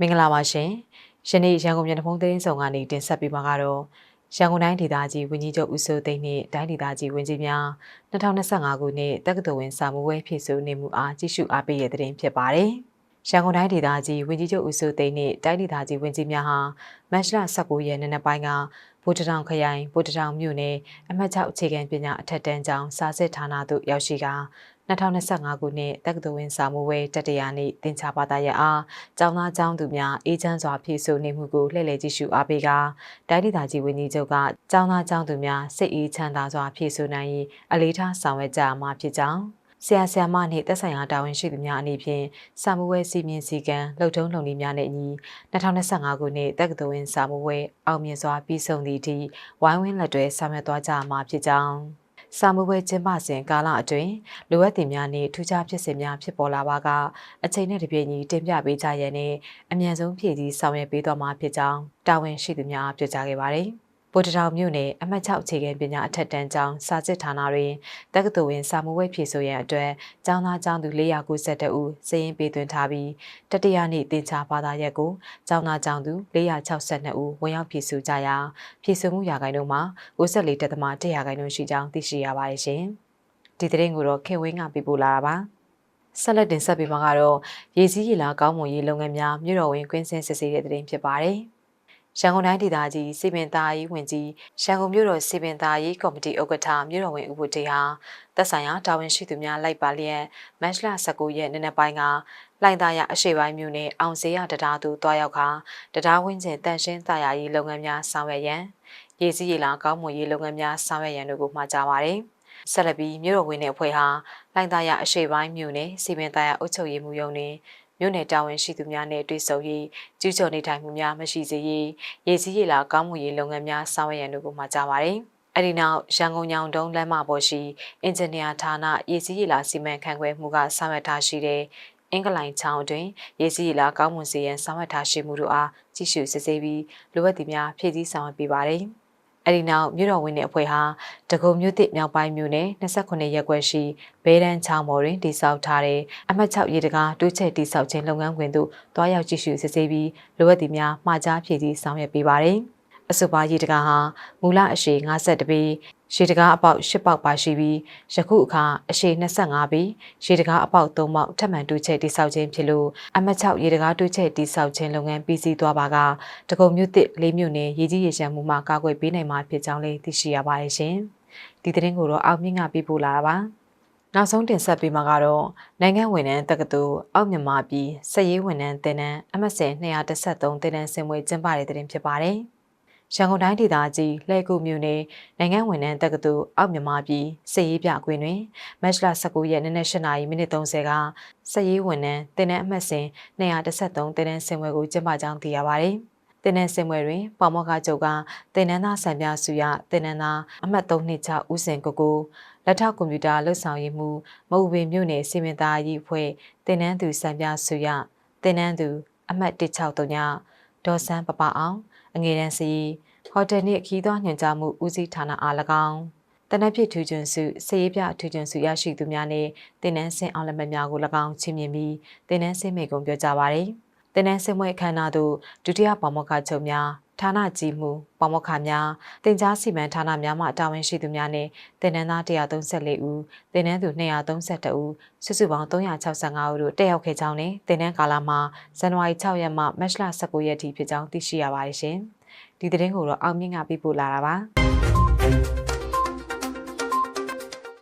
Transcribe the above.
မင်္ဂလာပါရှင်။ယနေ့ရန်ကုန်မြို့နှဖုံးသတင်းဆောင်ကနေတင်ဆက်ပေးမှာကတော့ရန်ကုန်တိုင်းဒေသကြီးဝန်ကြီးချုပ်ဦးစိုးသိန်းနှင့်တိုင်းဒေသကြီးဝန်ကြီးများ2025ခုနှစ်တက္ကသိုလ်ဝင်စာမှုဝဲဖြစ်ဆိုနေမှုအားကြီးစုအားပေးရတဲ့တင်ဖြစ်ပါတယ်။ ရန်ကုန်တိုင်းဒေသကြီးဝန်ကြီးချုပ်ဦးစိုးသိန်းနှင့်တိုင်းဒေသကြီးဝန်ကြီးများဟာမတ်လ19ရက်နေ့နက်ပိုင်းကဗိုလ်တထောင်ခရိုင်ဗိုလ်တထောင်မြို့နယ်အမှတ်6အခြေခံပညာအထက်တန်းကျောင်းစာစစ်ဌာနသို့ရောက်ရှိက2025ခုနှစ်တက္ကသိုလ်ဝင်စာမှုဝဲတတိယနေ့တင်ချပါတာရအားကျောင်းသားကျောင်းသူများအေးချမ်းစွာဖြည့်ဆို့နေမှုကိုလှည့်လည်ကြည့်ရှုအားပေးကတိုင်းဒေသကြီးဝန်ကြီးချုပ်ကကျောင်းသားကျောင်းသူများစိတ်အေးချမ်းသာစွာဖြည့်ဆို့နိုင်ရေးအလေးထားဆောင်ရွက်ကြမှာဖြစ်ကြောင်း ဆရာဆရာမနှင့်သက်ဆိုင်ရာတာဝန်ရှိသူများအနေဖြင့်စာမှုဝဲစီမင်းစည်းကမ်းလှုပ်ထုံးလုပ်နည်းများနဲ့အညီ2025ခုနှစ်တက္ကသိုလ်ဝင်စာမှုဝဲအောင်မြင်စွာပြီးဆုံးသည့်အထိဝိုင်းဝန်းလက်တွဲဆောင်ရွက်သွားကြမှာဖြစ်ကြောင်းစာမှုပွဲကျင်းပစဉ်ကာလအတွင်းလိုအပ်တင်များနှင့်ထူးခြားဖြစ်စဉ်များဖြစ်ပေါ်လာပါကအချိန်နဲ့တပြေးညီတင်ပြပေးကြရန်နဲ့အမြန်ဆုံးဖြည့်ဆည်းဆောင်ရွက်ပေးသွားမှာဖြစ်ကြောင်းတာဝန်ရှိသူများပြောကြားခဲ့ပါတယ်။ ဗိုလ်တထောင်မြို့နယ်အမှတ်6အခြေခံပညာအထက်တန်းကျောင်းစာစစ်ဌာနတွင်တက္ကသိုလ်ဝင်စာမှုဝဲဖြည့်ဆိုရန်အတွက်ကျောင်းသားကျောင်းသူ492ဦးစာရင်းပေးသွင်းထားပြီးတတိယနေ့တင်ချဘာသာရက်ကိုကျောင်းသားကျောင်းသူ462ဦးဝင်ရောက်ဖြည့်ဆိုကြရာဖြည့်ဆိုမှုရာဂိုင်းတို့မှာ94တက်သမ100ရာဂိုင်းတို့ရှိကြောင်းသိရှိရပါတယ်ရှင်။ဒီသတင်းကိုတော့ခင်ဝင်းကပြပို့လာတာပါ။ဆက်လက်တင်ဆက်ပေးမှာကတော့ရေစည်းရေလာကောင်းမွန်ရေးလုပ်ငန်းများမြို့တော်ဝင်ကွင်းစင်စစ်ဆေးတဲ့တင်ဖြစ်ပါတယ်။ ရန်ကုန်တိုင်းဒေသကြီးစီပင်သားရေးဝင်ကြီးရန်ကုန်မြို့တော်စီပင်သားရေးကော်မတီဥက္ကဋ္ဌမြို့တော်ဝင်ဦးဘုတေဟာသက်ဆိုင်ရာတာဝန်ရှိသူများလိုက်ပါလျက်မတ်လ19ရက်နေ့နက်ပိုင်းကလိုင်သားရအရှိပိုင်းမြို့နယ်အောင်စေးရတရားသူတွားရောက်ခါတရားဝင်းကျင်တန်ရှင်းသားရရေးလုပ်ငန်းများဆောင်ရွက်ရန်ရေစည်းရေလာကောင်းမွန်ရေးလုပ်ငန်းများဆောင်ရွက်ရန်တို့ကိုမှာကြားပါတယ်ဆက်လက်ပြီးမြို့တော်ဝင်တဲ့အဖွဲ့ဟာလိုင်သားရအရှိပိုင်းမြို့နယ်စီပင်သားရအုပ်ချုပ်ရေးမှူးရုံးတွင် မြို့နယ်တာဝန်ရှိသူများနဲ့တွေ့ဆုံရေးကျူးကျော်နေထိုင်မှုများမရှိစေရေးရည်စည်းရည်လာကောင်းမှုရေးလုပ်ငန်းများဆောင်ရွက်ရန်တို့ကိုမှာကြားပါတယ်။အဲဒီနောက်ရန်ကုန်ညောင်တုံးလမ်းမပေါ်ရှိအင်ဂျင်နီယာဌာနရည်စည်းရည်လာစီမံခန့်ခွဲမှုကဆောင်ရွက်ထားရှိတဲ့အင်္ဂလိုင်ချောင်းတွင်ရည်စည်းရည်လာကောင်းမွန်စေရန်ဆောင်ရွက်ထားရှိမှုတို့အားကြည့်ရှုစစ်ဆေးပြီးလိုအပ်သည်များဖြည့်ဆည်းဆောင်ရွက်ပေးပါတယ်။ အဲဒီနောက်မြို့တော်ဝင်တဲ့အဖွဲ့ဟာတကုံမြို့သစ်မြောက်ပိုင်းမြို့နယ်28ရပ်ကွက်ရှိဘဲတန်းချောင်းပေါ်တွင်တည်ဆောက်ထားတဲ့အမှတ်6ရေတကားတိုးချက်တည်ဆောက်ခြင်းလုပ်ငန်းခွင်သို့တွားရောက်ကြည့်ရှုစစ်ဆေးပြီးလိုအပ်သည့်များမှာကြားဖြည့်ဆည်းဆောင်ရွက်ပေးပါတယ်။အဆိုပါရေတကားဟာမူလအရှိ52ပေ ရေတကားအပေါက်10ပေါက်ပါရှိပြီးယခုအခါအရှိ25ပေရေတကားအပေါက်3ပေါက်ထပ်မံတူးချက်တိစောက်ခြင်းဖြစ်လို့အမတ်6ရေတကားတူးချက်တိစောက်ခြင်းလုပ်ငန်းပြီးစီးသွားပါကတကုံမြို့တစ်လေးမြို့နယ်ရေကြီးရေရှမ်းမှုမှကာကွယ်ပေးနိုင်မှာဖြစ်ကြောင်းလည်းသိရှိရပါတယ်ရှင်ဒီသတင်းကိုတော့အောင်မြင့်ကပြပို့လာတာပါနောက်ဆုံးတင်ဆက်ပေးမှာကတော့နိုင်ငံဝန်ထမ်းတက္ကသိုလ်အောက်မြန်မာပြည်စက်ရေးဝန်ထမ်းတင်နန်းအမတ်စင်213တင်နန်းစင်မွေကျင်းပတဲ့တင်ဖြစ်ပါတယ်။ ရန်ကုန်တိုင်းဒေသကြီးလှဲကူမြို့နယ်နိုင်ငံဝန်ထမ်းတက္ကသိုလ်အောက်မြန်မာပြည်စစ်ရေးပြကွင်းတွင်မတ်လ19ရက်နေ့နက်8:30မိနစ်30ကစစ်ရေးဝန်ထမ်းတင်နန်းအမှတ်စဉ်213တင်နန်းစင်ပွဲကိုကျင်းပကြောင်းသိရပါတယ်။တင်နန်းစင်ပွဲတွင်ပေါမောက္ခချုပ်ကတင်နန်းသားစံပြစုရတင်နန်းသားအမှတ်326ဦးစင်ကိုကိုလက်ထောက်ကွန်ပျူတာလှုပ်ဆောင်ရေးမှုမအူပင်မြို့နယ်စီမံသားရေးအဖွဲ့တင်နန်းသူစံပြစုရတင်နန်းသူအမှတ်163ညဒေါ်စန်းပပအောင် အငယ်တန်းစီဟိုတယ်နှင့်ခီးသွားညွှန်ကြားမှုဦးစီးဌာနအား၎င်းတနက်ဖြစ်ထူးကျွန်းစုစရေးပြထူးကျွန်းစုရရှိသူများနှင့်တင်နန်းစင်အောင်လက်မှတ်များကို၎င်းချီးမြှင့်ပြီးတင်နန်းစင်မိတ်ကုံပြောကြားပါရယ်တင်နန်းစင်မွေအခမ်းအနားသို့ဒုတိယပေါမောက္ခချုပ်များ ဌာနကြီးမှုပေါမောက္ခများတင် जा စီမံဌာနများမှတာဝန်ရှိသူများနှင့်တင်နန်းသား134ဦးတင်နန်းသူ232ဦးစုစုပေါင်း365ဦးတို့တက်ရောက်ခဲ့ကြောင်းနဲ့တင်နန်းကာလမှာဇန်နဝါရီ6ရက်မှမတ်လ19ရက်ထိဖြစ်ကြောင်းသိရှိရပါတယ်ရှင်။ဒီသတင်းကိုတော့အောင်မြင့်ကပြပို့လာတာပါ။